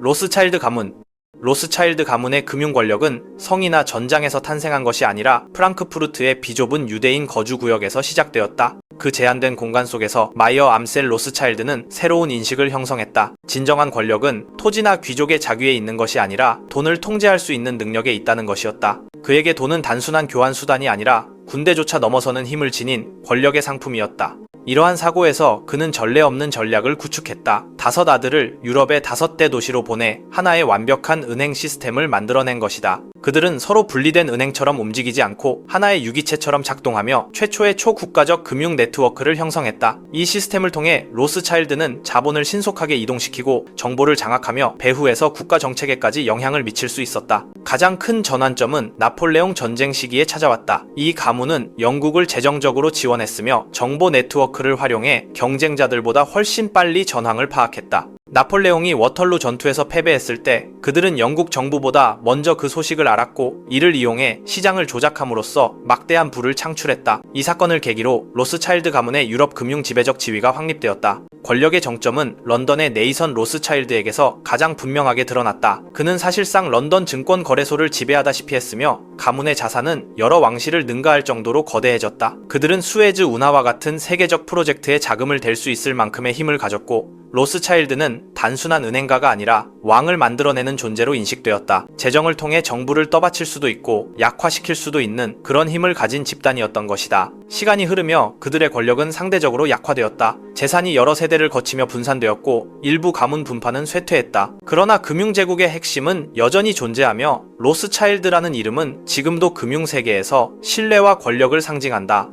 로스차일드 가문 로스차일드 가문의 금융 권력은 성이나 전장에서 탄생한 것이 아니라 프랑크푸르트의 비좁은 유대인 거주 구역에서 시작되었다. 그 제한된 공간 속에서 마이어 암셀 로스차일드는 새로운 인식을 형성했다. 진정한 권력은 토지나 귀족의 자귀에 있는 것이 아니라 돈을 통제할 수 있는 능력에 있다는 것이었다. 그에게 돈은 단순한 교환 수단이 아니라 군대조차 넘어서는 힘을 지닌 권력의 상품이었다. 이러한 사고에서 그는 전례 없는 전략을 구축했다. 다섯 아들을 유럽의 다섯 대 도시로 보내 하나의 완벽한 은행 시스템을 만들어낸 것이다. 그들은 서로 분리된 은행처럼 움직이지 않고 하나의 유기체처럼 작동하며 최초의 초국가적 금융 네트워크를 형성했다. 이 시스템을 통해 로스차일드는 자본을 신속하게 이동시키고 정보를 장악하며 배후에서 국가 정책에까지 영향을 미칠 수 있었다. 가장 큰 전환점은 나폴레옹 전쟁 시기에 찾아왔다. 이 가문은 영국을 재정적으로 지원했으며 정보 네트워크 를 활용해 경쟁자들보다 훨씬 빨리 전황을 파악했다. 나폴레옹이 워털루 전투에서 패배했을 때 그들은 영국 정부보다 먼저 그 소식을 알았고 이를 이용해 시장을 조작함으로써 막대한 부를 창출했다. 이 사건을 계기로 로스차일드 가문의 유럽 금융 지배적 지위가 확립되었다. 권력의 정점은 런던의 네이선 로스차일드에게서 가장 분명하게 드러났다. 그는 사실상 런던 증권 거래소를 지배하다시피 했으며 가문의 자산은 여러 왕실을 능가할 정도로 거대해졌다. 그들은 수에즈 운하와 같은 세계적 프로젝트에 자금을 댈 수 있을 만큼의 힘을 가졌고 로스차일드는 단순한 은행가가 아니라 왕을 만들어내는 존재로 인식되었다. 재정을 통해 정부를 떠받칠 수도 있고 약화시킬 수도 있는 그런 힘을 가진 집단이었던 것이다. 시간이 흐르며 그들의 권력은 상대적으로 약화되었다. 재산이 여러 세대를 거치며 분산되었고 일부 가문 분파는 쇠퇴했다. 그러나 금융제국의 핵심은 여전히 존재하며 로스차일드라는 이름은 지금도 금융세계에서 신뢰와 권력을 상징한다.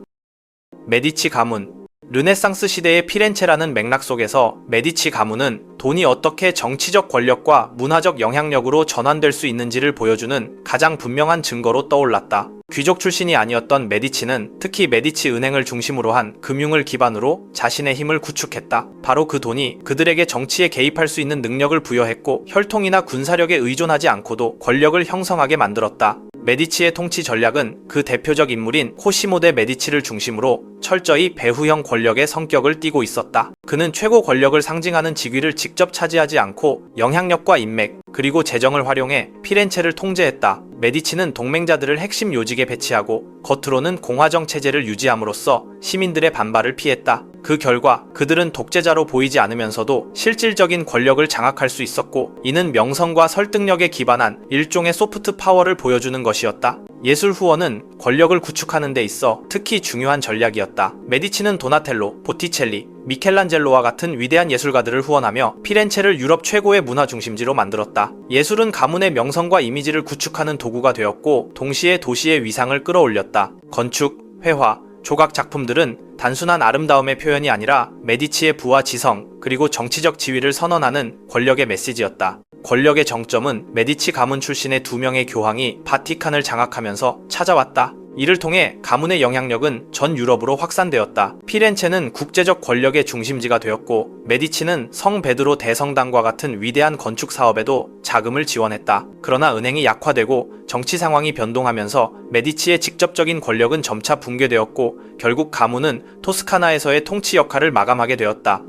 메디치 가문 르네상스 시대의 피렌체라는 맥락 속에서 메디치 가문은 돈이 어떻게 정치적 권력과 문화적 영향력으로 전환될 수 있는지를 보여주는 가장 분명한 증거로 떠올랐다. 귀족 출신이 아니었던 메디치는 특히 메디치 은행을 중심으로 한 금융을 기반으로 자신의 힘을 구축했다. 바로 그 돈이 그들에게 정치에 개입할 수 있는 능력을 부여했고 혈통이나 군사력에 의존하지 않고도 권력을 형성하게 만들었다. 메디치의 통치 전략은 그 대표적 인물인 코시모 데 메디치를 중심으로 철저히 배후형 권력의 성격을 띠고 있었다. 그는 최고 권력을 상징하는 직위를 직접 차지하지 않고 영향력과 인맥, 그리고 재정을 활용해 피렌체를 통제했다. 메디치는 동맹자들을 핵심 요직에 배치하고 겉으로는 공화정 체제를 유지함으로써 시민들의 반발을 피했다. 그 결과 그들은 독재자로 보이지 않으면서도 실질적인 권력을 장악할 수 있었고 이는 명성과 설득력에 기반한 일종의 소프트 파워를 보여주는 것이었다. 예술 후원은 권력을 구축하는 데 있어 특히 중요한 전략이었다. 메디치는 도나텔로, 보티첼리, 미켈란젤로와 같은 위대한 예술가들을 후원하며 피렌체를 유럽 최고의 문화 중심지로 만들었다. 예술은 가문의 명성과 이미지를 구축하는 도구가 되었고 동시에 도시의 위상을 끌어올렸다. 건축, 회화, 조각 작품들은 단순한 아름다움의 표현이 아니라 메디치의 부와 지성, 그리고 정치적 지위를 선언하는 권력의 메시지였다. 권력의 정점은 메디치 가문 출신의 두 명의 교황이 바티칸을 장악하면서 찾아왔다. 이를 통해 가문의 영향력은 전 유럽으로 확산되었다. 피렌체는 국제적 권력의 중심지가 되었고 메디치는 성 베드로 대성당과 같은 위대한 건축 사업에도 자금을 지원했다. 그러나 은행이 약화되고 정치 상황이 변동하면서 메디치의 직접적인 권력은 점차 붕괴되었고 결국 가문은 토스카나에서의 통치 역할을 마감하게 되었다.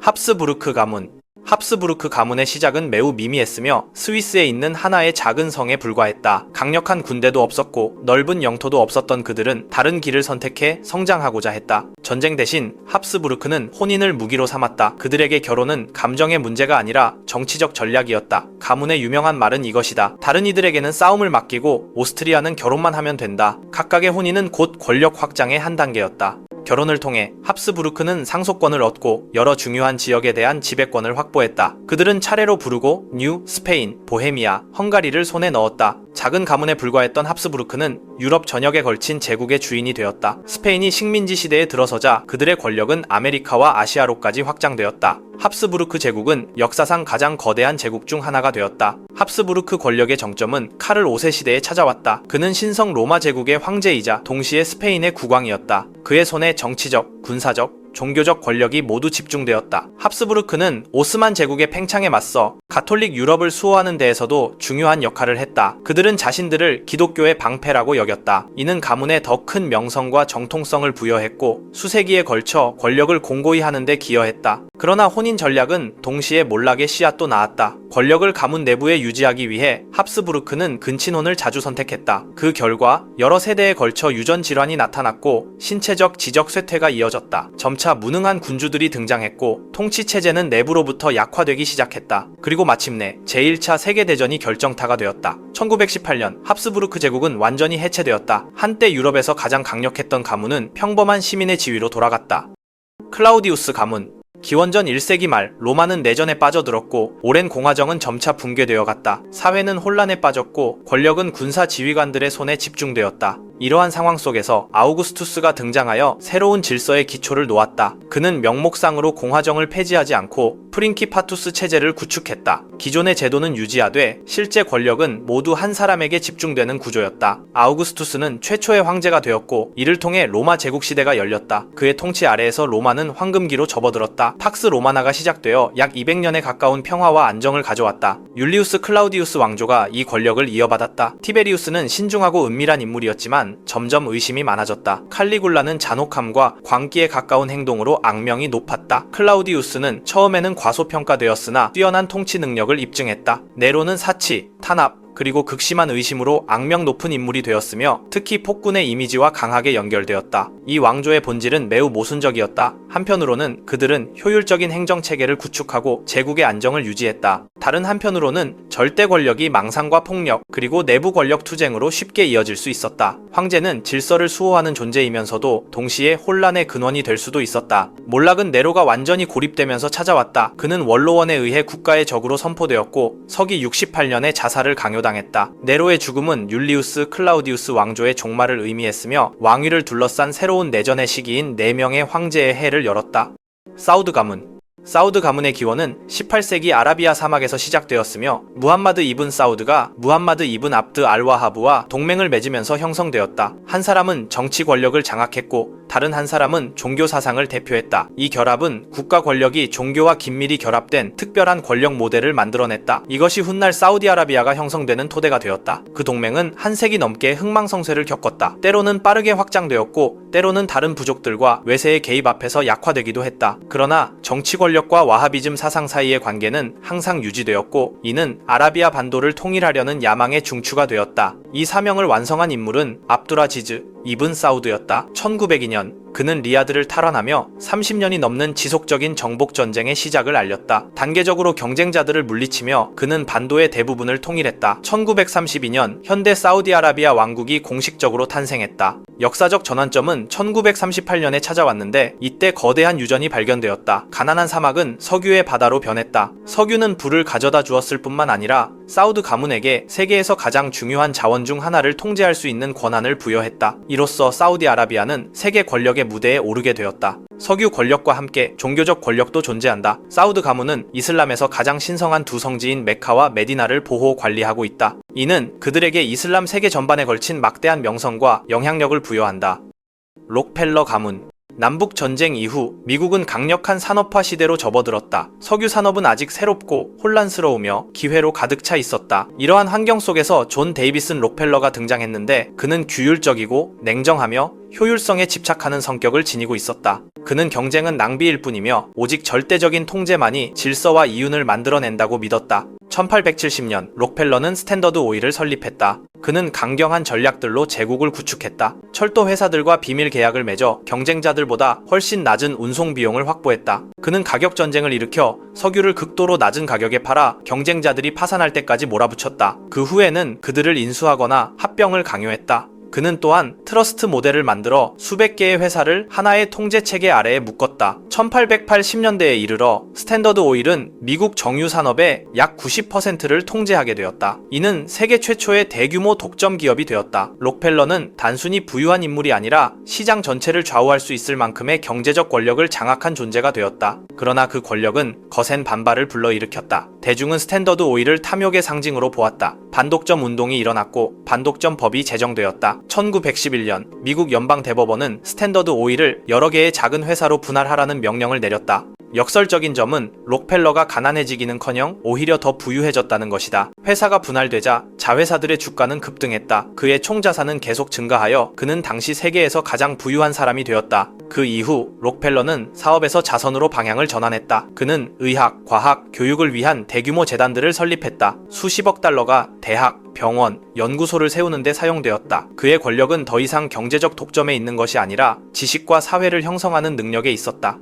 합스부르크 가문 합스부르크 가문의 시작은 매우 미미했으며 스위스에 있는 하나의 작은 성에 불과했다. 강력한 군대도 없었고 넓은 영토도 없었던 그들은 다른 길을 선택해 성장하고자 했다. 전쟁 대신 합스부르크는 혼인을 무기로 삼았다. 그들에게 결혼은 감정의 문제가 아니라 정치적 전략이었다. 가문의 유명한 말은 이것이다. 다른 이들에게는 싸움을 맡기고 오스트리아는 결혼만 하면 된다. 각각의 혼인은 곧 권력 확장의 한 단계였다. 결혼을 통해 합스부르크는 상속권을 얻고 여러 중요한 지역에 대한 지배권을 확보했다. 그들은 차례로 부르고 뉴, 스페인, 보헤미아, 헝가리를 손에 넣었다. 작은 가문에 불과했던 합스부르크는 유럽 전역에 걸친 제국의 주인이 되었다. 스페인이 식민지 시대에 들어서자 그들의 권력은 아메리카와 아시아로까지 확장되었다. 합스부르크 제국은 역사상 가장 거대한 제국 중 하나가 되었다. 합스부르크 권력의 정점은 카를 5세 시대에 찾아왔다. 그는 신성 로마 제국의 황제이자 동시에 스페인의 국왕이었다. 그의 손에 정치적, 군사적, 종교적 권력이 모두 집중되었다. 합스부르크는 오스만 제국의 팽창에 맞서 가톨릭 유럽을 수호하는 데에서도 중요한 역할을 했다. 그들은 자신들을 기독교의 방패라고 여겼다. 이는 가문에 더 큰 명성과 정통성을 부여했고 수세기에 걸쳐 권력을 공고히 하는데 기여했다. 그러나 혼인 전략은 동시에 몰락의 씨앗도 낳았다. 권력을 가문 내부에 유지하기 위해 합스부르크는 근친혼을 자주 선택했다. 그 결과 여러 세대에 걸쳐 유전 질환이 나타났고 신체적 지적 쇠퇴가 이어졌다. 점차 무능한 군주들이 등장했고 통치 체제는 내부로부터 약화되기 시작했다. 그리고 마침내 제1차 세계대전이 결정타가 되었다. 1918년 합스부르크 제국은 완전히 해체되었다. 한때 유럽에서 가장 강력했던 가문은 평범한 시민의 지위로 돌아갔다. 클라우디우스 가문 기원전 1세기 말 로마는 내전에 빠져들었고 오랜 공화정은 점차 붕괴되어 갔다. 사회는 혼란에 빠졌고 권력은 군사 지휘관들의 손에 집중되었다. 이러한 상황 속에서 아우구스투스가 등장하여 새로운 질서의 기초를 놓았다. 그는 명목상으로 공화정을 폐지하지 않고 프린키파투스 체제를 구축했다. 기존의 제도는 유지하되 실제 권력은 모두 한 사람에게 집중되는 구조였다. 아우구스투스는 최초의 황제가 되었고 이를 통해 로마 제국 시대가 열렸다. 그의 통치 아래에서 로마는 황금기로 접어들었다. 팍스 로마나가 시작되어 약 200년에 가까운 평화와 안정을 가져왔다. 율리우스 클라우디우스 왕조가 이 권력을 이어받았다. 티베리우스는 신중하고 은밀한 인물이었지만 점점 의심이 많아졌다. 칼리굴라는 잔혹함과 광기에 가까운 행동으로 악명이 높았다. 클라우디우스는 처음에는 과소평가되었으나 뛰어난 통치 능력을 입증했다. 네로는 사치, 탄압, 그리고 극심한 의심으로 악명 높은 인물이 되었으며 특히 폭군의 이미지와 강하게 연결되었다. 이 왕조의 본질은 매우 모순적이었다. 한편으로는 그들은 효율적인 행정 체계를 구축하고 제국의 안정을 유지했다. 다른 한편으로는 절대 권력이 망상과 폭력 그리고 내부 권력 투쟁으로 쉽게 이어질 수 있었다. 황제는 질서를 수호하는 존재이면서도 동시에 혼란의 근원이 될 수도 있었다. 몰락은 네로가 완전히 고립되면서 찾아왔다. 그는 원로원에 의해 국가의 적으로 선포되었고 서기 68년에 자살을 강요 당했다. 네로의 죽음은 율리우스 클라우디우스 왕조의 종말을 의미했으며 왕위를 둘러싼 새로운 내전의 시기인 4명의 황제의 해를 열었다. 사우드 가문 사우드 가문의 기원은 18세기 아라비아 사막에서 시작되었으며 무함마드 이븐 사우드가 무함마드 이븐 압드 알와하브와 동맹을 맺으면서 형성되었다. 한 사람은 정치 권력을 장악했고 다른 한 사람은 종교 사상을 대표했다. 이 결합은 국가 권력이 종교와 긴밀히 결합된 특별한 권력 모델을 만들어냈다. 이것이 훗날 사우디아라비아가 형성되는 토대가 되었다. 그 동맹은 한 세기 넘게 흥망성쇠를 겪었다. 때로는 빠르게 확장되었고 때로는 다른 부족들과 외세의 개입 앞에서 약화되기도 했다. 그러나 정치 권력 과 와하비즘 사상 사이의 관계는 항상 유지되었고 이는 아라비아 반도를 통일하려는 야망의 중추가 되었다. 이 사명을 완성한 인물은 압두라지즈 이븐 사우드였다. 1902년 그는 리야드를 탈환하며 30년이 넘는 지속적인 정복 전쟁의 시작을 알렸다. 단계적으로 경쟁자들을 물리치며 그는 반도의 대부분을 통일했다. 1932년 현대 사우디아라비아 왕국이 공식적으로 탄생했다. 역사적 전환점은 1938년에 찾아왔는데 이때 거대한 유전이 발견되었다. 가난한 사막은 석유의 바다로 변했다. 석유는 불을 가져다 주었을 뿐만 아니라 사우드 가문에게 세계에서 가장 중요한 자원 중 하나를 통제할 수 있는 권한을 부여했다. 이로써 사우디아라비아는 세계 권력의 무대에 오르게 되었다. 석유 권력과 함께 종교적 권력도 존재한다. 사우드 가문은 이슬람에서 가장 신성한 두 성지인 메카와 메디나를 보호 관리하고 있다. 이는 그들에게 이슬람 세계 전반에 걸친 막대한 명성과 영향력을 부여한다. 록펠러 가문 남북 전쟁 이후 미국은 강력한 산업화 시대로 접어들었다. 석유 산업은 아직 새롭고 혼란스러우며 기회로 가득 차 있었다. 이러한 환경 속에서 존 데이비슨 록펠러가 등장했는데 그는 규율적이고 냉정하며 효율성에 집착하는 성격을 지니고 있었다. 그는 경쟁은 낭비일 뿐이며 오직 절대적인 통제만이 질서와 이윤을 만들어낸다고 믿었다. 1870년 록펠러는 스탠더드 오일을 설립했다. 그는 강경한 전략들로 제국을 구축했다. 철도 회사들과 비밀 계약을 맺어 경쟁자들보다 훨씬 낮은 운송 비용을 확보했다. 그는 가격 전쟁을 일으켜 석유를 극도로 낮은 가격에 팔아 경쟁자들이 파산할 때까지 몰아붙였다. 그 후에는 그들을 인수하거나 합병을 강요했다. 그는 또한 트러스트 모델을 만들어 수백 개의 회사를 하나의 통제 체계 아래에 묶었다. 1880년대에 이르러 스탠더드 오일은 미국 정유 산업의 약 90%를 통제하게 되었다. 이는 세계 최초의 대규모 독점 기업이 되었다. 록펠러는 단순히 부유한 인물이 아니라 시장 전체를 좌우할 수 있을 만큼의 경제적 권력을 장악한 존재가 되었다. 그러나 그 권력은 거센 반발을 불러일으켰다. 대중은 스탠더드 오일을 탐욕의 상징으로 보았다. 반독점 운동이 일어났고 반독점 법이 제정되었다. 1911년 미국 연방 대법원은 스탠더드 오일을 여러 개의 작은 회사로 분할하라는 명령을 내렸다. 역설적인 점은 록펠러가 가난해지기는커녕 오히려 더 부유해졌다는 것이다. 회사가 분할되자 자회사들의 주가는 급등했다. 그의 총자산은 계속 증가하여 그는 당시 세계에서 가장 부유한 사람이 되었다. 그 이후 록펠러는 사업에서 자선으로 방향을 전환했다. 그는 의학, 과학, 교육을 위한 대규모 재단들을 설립했다. 수십억 달러가 대학, 병원, 연구소를 세우는데 사용되었다. 그의 권력은 더 이상 경제적 독점에 있는 것이 아니라 지식과 사회를 형성하는 능력에 있었다.